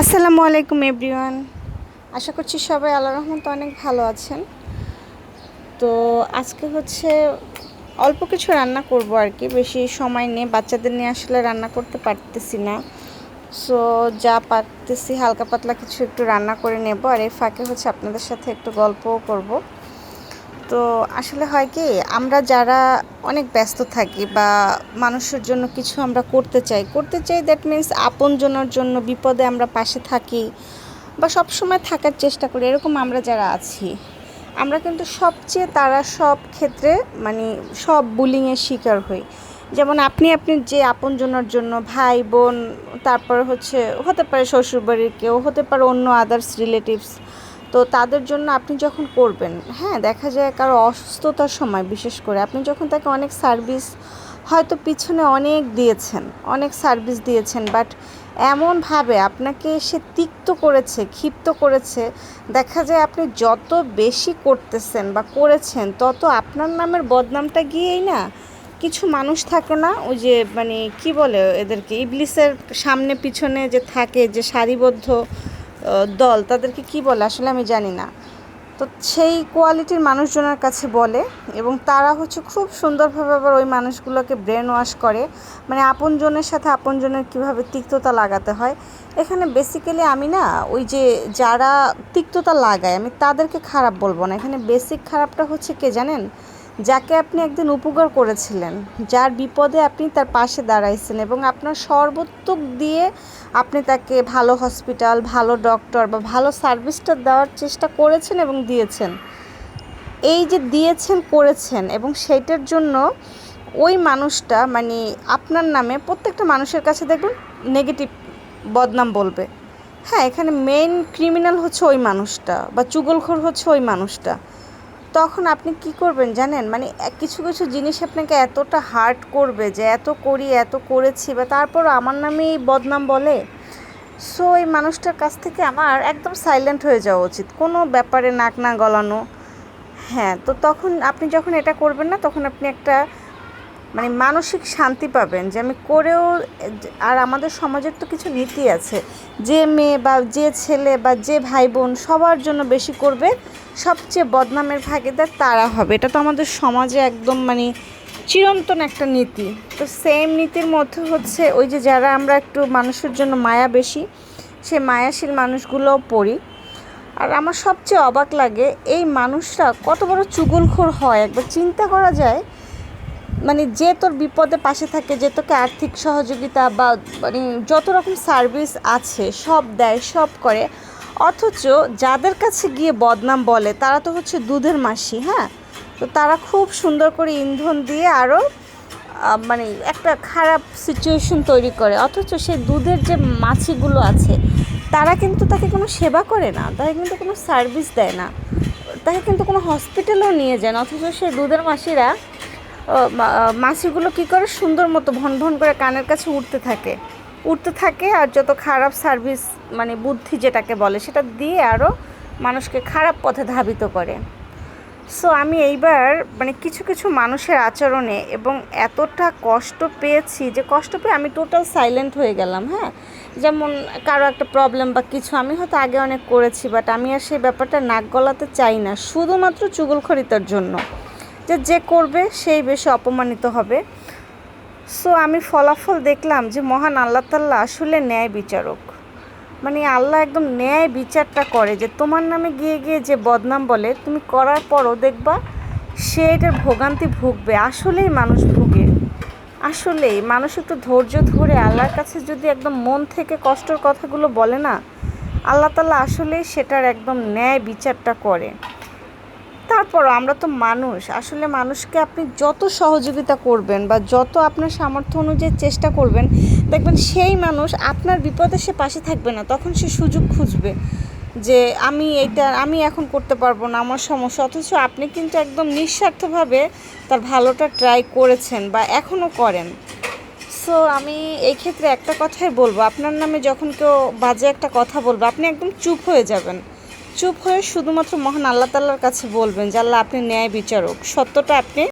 আসসালামু আলাইকুম, এভরিওয়ান। আশা করছি সবাই আল্লাহ রহমত অনেক ভালো আছেন। তো আজকে হচ্ছে অল্প কিছু রান্না করব আর কি, বেশি সময় নেই বাচ্চাদের নিয়ে আসলে রান্না করতে পারতেছি না। সো যা পারতেছি হালকা পাতলা কিছু একটু রান্না করে নেব আর এই ফাঁকে হচ্ছে আপনাদের সাথে একটু গল্পও করব। তো আসলে হয় কি, আমরা যারা অনেক ব্যস্ত থাকি বা মানুষের জন্য কিছু আমরা করতে চাই করতে চাই দ্যাট মিন্স আপনজনের জন্য বিপদে আমরা পাশে থাকি বা সব সময় থাকার চেষ্টা করি, এরকম আমরা যারা আছি। আমরা কিন্তু সবচেয়ে তারা সব ক্ষেত্রে মানে সব বুলিংয়ের শিকার হই। যেমন আপনি আপনি যে আপনজনের জন্য ভাই, বোন, তারপর হচ্ছে, হতে পারে শ্বশুরবাড়ির কেউ, হতে পারে অন্য আদার্স রিলেটিভস তো তাদের জন্য আপনি যখন করবেন হ্যাঁ দেখা যায় কারও অসুস্থতার সময় বিশেষ করে আপনি যখন তাকে অনেক সার্ভিস হয়তো পিছনে অনেক দিয়েছেন, অনেক সার্ভিস দিয়েছেন বাট এমনভাবে আপনাকে সে তিক্ত করেছে, ক্ষিপ্ত করেছে, দেখা যায় আপনি যত বেশি করতেছেন বা করেছেন, তত আপনার নামের বদনামটা গিয়েই না, কিছু মানুষ থাকে না, ওই যে মানে কি বলে এদেরকে, ইবলিসের সামনে পিছনে যে থাকে, যে সারিবদ্ধ দল তাদেরকে কি বলে আসলে আমি জানি না। তো সেই কোয়ালিটির মানুষজনের কাছে বলে এবং তারা হচ্ছে খুব সুন্দরভাবে আবার ওই মানুষগুলোকে ব্রেন ওয়াশ করে। মানে আপনজনের সাথে আপনজনের কীভাবে তিক্ততা লাগাতে হয়। এখানে বেসিক্যালি আমি না ওই যে যারা তিক্ততা লাগায়, আমি তাদেরকে খারাপ বলব না। এখানে বেসিক খারাপটা হচ্ছে কে জানেন? যাকে আপনি একদিন উপকার করেছিলেন, যার বিপদে আপনি তার পাশে দাঁড়াইছেন এবং আপনার সর্বোত্তক দিয়ে আপনি তাকে ভালো হসপিটাল, ভালো ডক্টর বা ভালো সার্ভিসটা দেওয়ার চেষ্টা করেছেন এবং দিয়েছেন। এই যে দিয়েছেন, করেছেন এবং সেইটার জন্য ওই মানুষটা মানে আপনার নামে প্রত্যেকটা মানুষের কাছে দেখবেন নেগেটিভ বদনাম বলবে। হ্যাঁ এখানে মেইন ক্রিমিনাল হচ্ছে ওই মানুষটা বা চুগলখোর হচ্ছে ওই মানুষটা। তখন আপনি কি করবেন জানেন? মানে কিছু কিছু জিনিস আপনাকে এতটা হার্ট করবে যে, এত করি, এত করেছি বা তারপর আমার নামে বদনাম বলে। সো এই মানুষটার কাছ থেকে আমার একদম সাইলেন্ট হয়ে যাওয়া উচিত। কোনো ব্যাপারে নাক না গলানো। হ্যাঁ তো তখন আপনি যখন এটা করবেন না, তখন আপনি একটা মানে মানসিক শান্তি পাবেন যে, আমি করেও, আর আমাদের সমাজের তো কিছু নীতি আছে। যে মেয়ে বা যে ছেলে বা যে ভাই বোন সবার জন্য বেশি করবে সবচেয়ে বদনামের ভাগিদার তারা হবে। এটা তো আমাদের সমাজে একদম মানে চিরন্তন একটা নীতি। তো সেম নীতির মধ্যে হচ্ছে ওই যে যারা আমরা একটু মানুষের জন্য মায়া বেশি সে মায়াশীল মানুষগুলোও পড়ি। আর আমার সবচেয়ে অবাক লাগে, এই মানুষরা কত বড় চুগলখোর হয়। একবার চিন্তা করা যায় মানে যে তোর বিপদে পাশে থাকে, যে তোকে আর্থিক সহযোগিতা বা মানে যত রকম সার্ভিস আছে, সব দেয়, সব করে অথচ যাদের কাছে গিয়ে বদনাম বলে, তারা তো হচ্ছে দুধের মাসি হ্যাঁ? তো তারা খুব সুন্দর করে ইন্ধন দিয়ে আরও মানে একটা খারাপ সিচুয়েশন তৈরি করে। অথচ সেই দুধের যে মাছিগুলো আছে, তারা কিন্তু তাকে কোনো সেবা করে না, তাকে কিন্তু কোনো সার্ভিস দেয় না। তাকে কিন্তু কোনো হসপিটালেও নিয়ে যায় না, অথচ সেই দুধের মাসিরা মাছিগুলো কী করে সুন্দর মতো ভন ভন করে কানের কাছে উঠতে থাকে। উঠতে থাকে আর যত খারাপ সার্ভিস মানে বুদ্ধি যেটাকে বলে, সেটা দিয়ে আরও মানুষকে খারাপ পথে ধাবিত করে। সো আমি এইবার মানে কিছু কিছু মানুষের আচরণে এবং এতটা কষ্ট পেয়েছি যে, কষ্ট পেয়ে আমি টোটাল সাইলেন্ট হয়ে গেলাম হ্যাঁ? যেমন কারও একটা প্রবলেম বা কিছু, আমি হয়তো আগে অনেক করেছি বাট আমি আর সেই ব্যাপারটা নাক গলাতে চাই না। শুধুমাত্র চুগলখড়িতার জন্য। যে যে করবে, সেই বেশি অপমানিত হবে। সো আমি ফলাফল দেখলাম যে মহান আল্লাহ তাল্লাহ আসলে ন্যায় বিচারক। মানে আল্লাহ একদম ন্যায় বিচারটা করে যে তোমার নামে গিয়ে গিয়ে যে বদনাম বলে, তুমি করার পরও দেখবা সে এটার ভোগান্তি ভুগবে, আসলেই মানুষ ভুগে। আসলেই মানুষ একটু ধৈর্য ধরে আল্লাহর কাছে যদি একদম মন থেকে কষ্টর কথাগুলো বলে না, আল্লাহ তাল্লাহ আসলেই সেটার একদম ন্যায় বিচারটা করে। তারপরও আমরা তো মানুষ। আসলে মানুষকে আপনি যত সহযোগিতা করবেন বা যত আপনার সামর্থ্য অনুযায়ী চেষ্টা করবেন, দেখবেন সেই মানুষ আপনার বিপদে সে পাশে থাকবে না। তখন সে সুযোগ খুঁজবে যে আমি এইটা, আমি এখন করতে পারব না, আমার সমস্যা। অথচ আপনি কিন্তু একদম নিঃস্বার্থভাবে তার ভালোটা ট্রাই করেছেন বা এখনও করেন। সো আমি এই ক্ষেত্রে একটা কথাই বলব, আপনার নামে যখন কেউ বাজে একটা কথা বলব, আপনি একদম চুপ হয়ে যাবেন। চুপ হয়ে শুধুমাত্র মহান আল্লাহ তাল্লার কাছে বলবেন যে, আল্লাহ আপনি ন্যায় বিচারক। সত্যটা আপনি